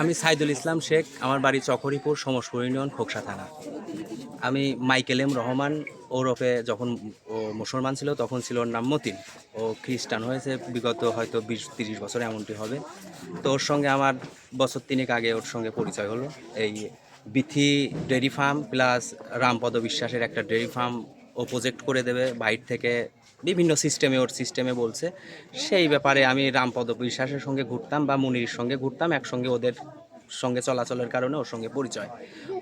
আমি সাইদুল ইসলাম শেখ, আমার বাড়ি চকরিপুর সমসপুর ইউনিয়ন, খোকসা থানা। আমি মাইকেল এম রহমান ওরফে যখন ও মুসলমান ছিল, তখন ছিল ওর নাম মতিন। ও খ্রিস্টান হয়েছে, বিগত হয়তো বিশ, তিরিশ বছর এমনটি হবে। তো ওর সঙ্গে আমার বছর তিনেক আগে ওর সঙ্গে পরিচয় হলো। এই Bithi dairy farm plus Rampada বিশ্বাসের একটা ডেয়ারি ফার্ম ও প্রজেক্ট করে দেবে, বাইর থেকে বিভিন্ন সিস্টেমে ওর সিস্টেমে বলছে। সেই ব্যাপারে আমি রামপদ বিশ্বাসের সঙ্গে ঘুরতাম বা মুনির সঙ্গে ঘুরতাম, একসঙ্গে ওদের সঙ্গে চলাচলের কারণে ওর সঙ্গে পরিচয়।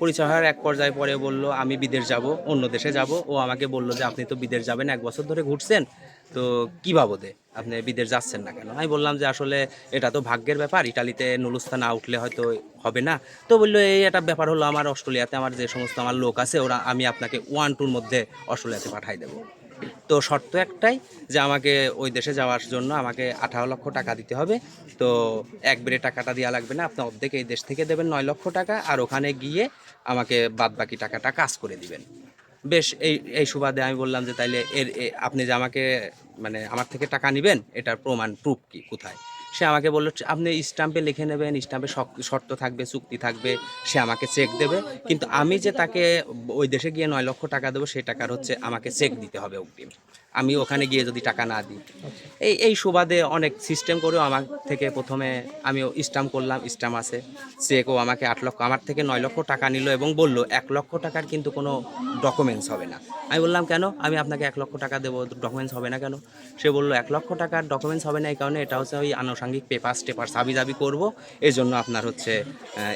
পরিচয় হওয়ার এক পর্যায়ে পরে বলল, আমি বিদেশ যাব, অন্য দেশে যাব। ও আমাকে বলল যে, আপনি তো বিদেশ যাবেন, এক বছর ধরে ঘুরছেন, তো কী বাবদে? আপনি বিদেশ যাচ্ছেন না কেন? আমি বললাম যে, আসলে এটা তো ভাগ্যের ব্যাপার, ইটালিতে নুলুস্তা না উঠলে হয়তো হবে না। তো বলল, এই একটা ব্যাপার হলো আমার অস্ট্রেলিয়াতে আমার যে সমস্ত আমার লোক আছে, ওরা, আমি আপনাকে ওয়ান টুর মধ্যে অস্ট্রেলিয়াতে পাঠাই দেবো। তো শর্ত একটাই যে আমাকে ওই দেশে যাওয়ার জন্য আমাকে আঠারো লক্ষ টাকা দিতে হবে। তো এক বেড়ে টাকাটা দেওয়া লাগবে না, আপনি অর্ধেক এই দেশ থেকে দেবেন নয় লক্ষ টাকা আর ওখানে গিয়ে আমাকে বাদ বাকি টাকাটা কাজ করে দিবেন। বেশ, এই এই সুবাদে আমি বললাম যে তাইলে এর আপনি যে আমাকে মানে আমার থেকে টাকা নেবেন, এটার প্রমাণ প্রুফ কি, কোথায়? সে আমাকে বলল, আপনি স্ট্যাম্পে লিখে নেবেন স্ট্যাম্পে শর্ত থাকবে, চুক্তি থাকবে, সে আমাকে চেক দেবে। কিন্তু আমি যে তাকে ওই দেশে গিয়ে নয় লক্ষ টাকা দেবো সেই টাকার হচ্ছে আমাকে চেক দিতে হবে অগ্রিম। আমি ওখানে গিয়ে যদি টাকা না দিই। এই এই সুবাদে অনেক সিস্টেম করেও আমার থেকে প্রথমে আমি স্টাম্প করলাম স্টাম্প আছে। চেকও আমাকে আট লক্ষ, আমার থেকে নয় লক্ষ টাকা নিল এবং বলল, এক লক্ষ টাকার কিন্তু কোনো ডকুমেন্টস হবে না। আমি বললাম, কেন? আমি আপনাকে এক লক্ষ টাকা দেবো ডকুমেন্টস হবে না কেন? সে বলল, এক লক্ষ টাকার ডকুমেন্টস হবে না এই কারণে, এটা হচ্ছে ওই আনুষঙ্গিক পেপার টেপার সাবি দাবি করব। এই জন্য আপনার হচ্ছে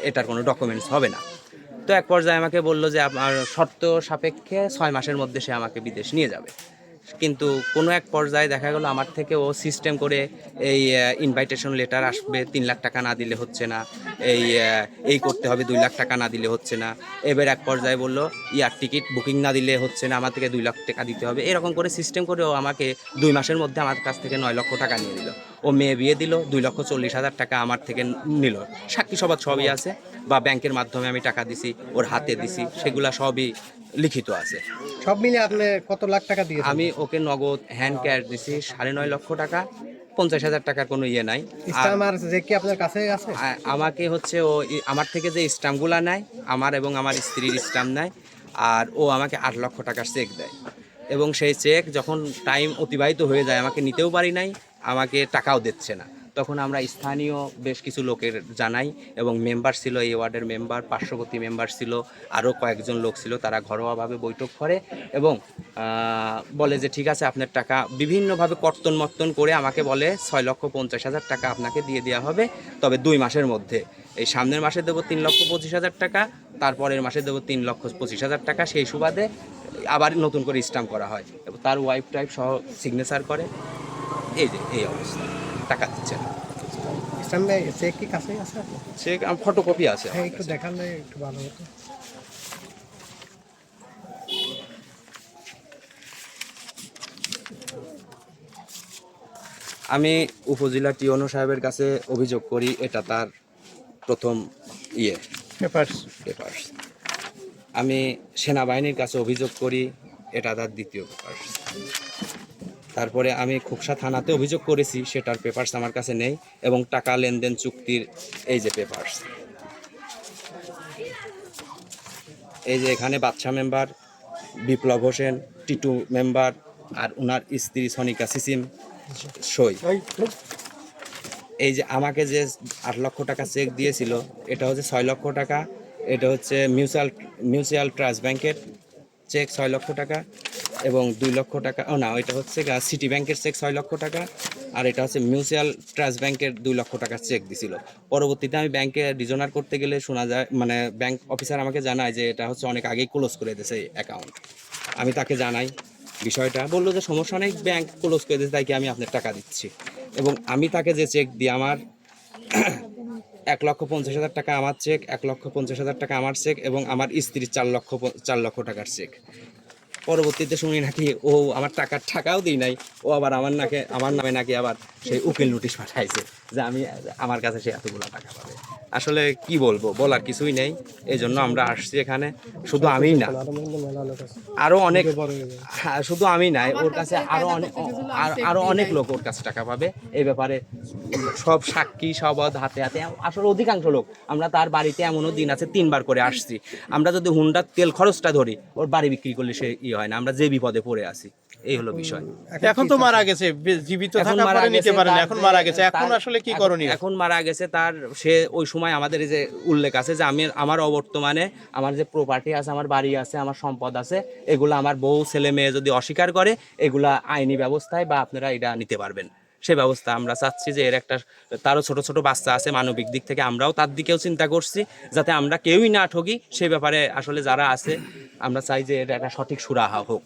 এটার কোনো ডকুমেন্টস হবে না। তো এক পর্যায়ে আমাকে বলল যে আপনার শর্ত সাপেক্ষে ছয় মাসের মধ্যে সে আমাকে বিদেশ নিয়ে যাবে। কিন্তু কোনো এক পর্যায়ে দেখা গেলো আমার থেকে ও সিস্টেম করে এই ইনভাইটেশন লেটার আসবে, তিন লাখ টাকা না দিলে হচ্ছে না। এই এই করতে হবে, দুই লাখ টাকা না দিলে হচ্ছে না। এবার এক পর্যায়ে বলল, ইয়ার টিকিট বুকিং না দিলে হচ্ছে না, আমার থেকে দুই লাখ টাকা দিতে হবে। এরকম করে সিস্টেম করে ও আমাকে দুই মাসের মধ্যে আমার কাছ থেকে নয় লক্ষ টাকা নিয়ে দিল ও মেয়ে বিয়ে দিল দুই লক্ষ চল্লিশ হাজার টাকা আমার থেকে নিল। সাক্ষী সবাদ সবই আছে বা ব্যাংকের মাধ্যমে আমি টাকা দিছি ওর হাতে দিছি সেগুলা সবই লিখিত আছে। সব মিলে আপনি কত লাখ টাকা দিয়ে আমি ওকে নগদ হ্যান্ড ক্যাশ দিছি সাড়ে নয় লক্ষ টাকা পঞ্চাশ হাজার টাকার কোনো ইয়ে নাই। আর যে কি আপনার কাছে আছে? আমাকে হচ্ছে ও আমার থেকে যে স্টাম্পগুলো নেয় আমার এবং আমার স্ত্রীর স্টাম্প নেয় আর ও আমাকে আট লক্ষ টাকার চেক দেয়। এবং সেই চেক যখন টাইম অতিবাহিত হয়ে যায় আমাকে নিতেও পারি নাই আমাকে টাকাও দিচ্ছে না। তখন আমরা স্থানীয় বেশ কিছু লোকের জানাই এবং মেম্বার ছিল এই ওয়ার্ডের মেম্বার পার্শ্ববর্তী মেম্বার ছিল, আরও কয়েকজন লোক ছিল, তারা ঘরোয়াভাবে বৈঠক করে এবং বলে যে, ঠিক আছে, আপনার টাকা। বিভিন্নভাবে কর্তন মর্তন করে আমাকে বলে, ছয় লক্ষ পঞ্চাশ হাজার টাকা আপনাকে দিয়ে দেওয়া হবে, তবে দুই মাসের মধ্যে। এই সামনের মাসে দেবো তিন লক্ষ পঁচিশ হাজার টাকা, তারপরের মাসে দেবো তিন লক্ষ পঁচিশ হাজার টাকা। সেই সুবাদে আবার নতুন করে স্টাম্প করা হয়। তার ওয়াইফ টাইপ সহ সিগনেচার করে। এই যে এই অবস্থা। টাকা দিচ্ছে না স্টাম্পে চেক কি কাছে আছে? আপনার? সে ফটোকপি আছে হ্যাঁ একটু দেখালে একটু ভালো হতো। আমি উপজেলা টিওনো সাহেবের কাছে অভিযোগ করি এটা তার প্রথম ইয়ে। পেপারস পেপার্স আমি সেনাবাহিনীর কাছে অভিযোগ করি এটা তার দ্বিতীয় পেপার্স তারপরে আমি খুকসা থানাতে অভিযোগ করেছি, সেটার পেপার্স আমার কাছে নেই এবং টাকা লেনদেন চুক্তির এই যে পেপার্স এই যে এখানে বাচ্চা মেম্বার বিপ্লব হোসেন, টিটু মেম্বার আর ওনার স্ত্রী সনিকা সিসিম সই। এই যে আমাকে যে আট লক্ষ টাকা চেক দিয়েছিল, এটা হচ্ছে ছয় লক্ষ টাকা, এটা হচ্ছে মিউচুয়াল মিউচুয়াল ট্রাস্ট ব্যাংকের চেক ছয় লক্ষ টাকা এবং দুই লক্ষ টাকা, ও না, এটা হচ্ছে সিটি ব্যাংকের চেক ছয় লক্ষ টাকা আর এটা হচ্ছে মিউচুয়াল ট্রাস্ট ব্যাংকের দুই লক্ষ টাকার চেক দিছিল। পরবর্তীতে আমি ব্যাংকে রিজনার করতে গেলে শোনা যায় মানে ব্যাংক অফিসার আমাকে জানায় যে এটা হচ্ছে অনেক আগেই ক্লোজ করে দিয়েছে অ্যাকাউন্ট আমি তাকে জানাই বিষয়টা, বলল যে সমস্যা নেই, ব্যাংক ক্লোজ করে দিয়েছে, তাই কি আমি আপনার টাকা দিচ্ছি? এবং আমি তাকে যে চেক দিই আমার এক লক্ষ পঞ্চাশ হাজার টাকা আমার চেক, এক লক্ষ পঞ্চাশ হাজার টাকা আমার চেক এবং আমার স্ত্রীর চার লক্ষ চার লক্ষ টাকার চেক। পরবর্তীতে শুনি নাকি, ও আমার টাকার টাকাও দিই নাই, ও আবার আমার নাকে, আমার নামে নাকি আবার সেই উকিল নোটিশ পাঠাইছে যে আমি, আমার কাছে সে এতগুলো টাকা পাবে। আসলে কি বলব, বলার কিছুই নেই এই জন্য আমরা আসছি এখানে। শুধু আমিই না, আরও মনে হয় মেলা লোক আছে আরও অনেক, হয়ে, শুধু আমি নাই, ওর কাছে আরও অনেক, আর- আরও অনেক লোক ওর কাছে টাকা পাবে। এই ব্যাপারে সব সাক্ষী সবদ হাতে হাতে, আসলে অধিকাংশ লোক, আমরা তার বাড়িতে এমনও দিন আছে, তিনবার করে আসছি। আমরা যদি হুন্ডার তেল খরচটা ধরি, ওর বাড়ি বিক্রি করলে সে ই হয় না আমরা যে বিপদে পড়ে আছি এই হলো বিষয়। এখন তো মারা গেছে জীবিত এখন থাকা মারা পরে নিতে গেছে না তার এখন মারা গেছে এখন আসলে কি করণীয়? এখন মারা গেছে তার সে ওই সময় আমাদের এই যে উল্লেখ আছে যে আমি আমার অবর্তমানে আমার যে প্রপার্টি আছে আমার বাড়ি আছে আমার সম্পদ আছে এগুলো আমার বউ ছেলে মেয়ে যদি অস্বীকার করে এগুলা আইনি ব্যবস্থায় বা আপনারা এটা নিতে পারবেন। সে ব্যবস্থা আমরা চাচ্ছি যে এর একটা, তারও ছোট ছোট বাচ্চা আছে মানবিক দিক থেকে আমরাও তার দিকেও চিন্তা করছি, যাতে আমরা কেউই না ঠকি সে ব্যাপারে আসলে যারা আছে, আমরা চাই যে এটা একটা সঠিক সুরাহা হোক।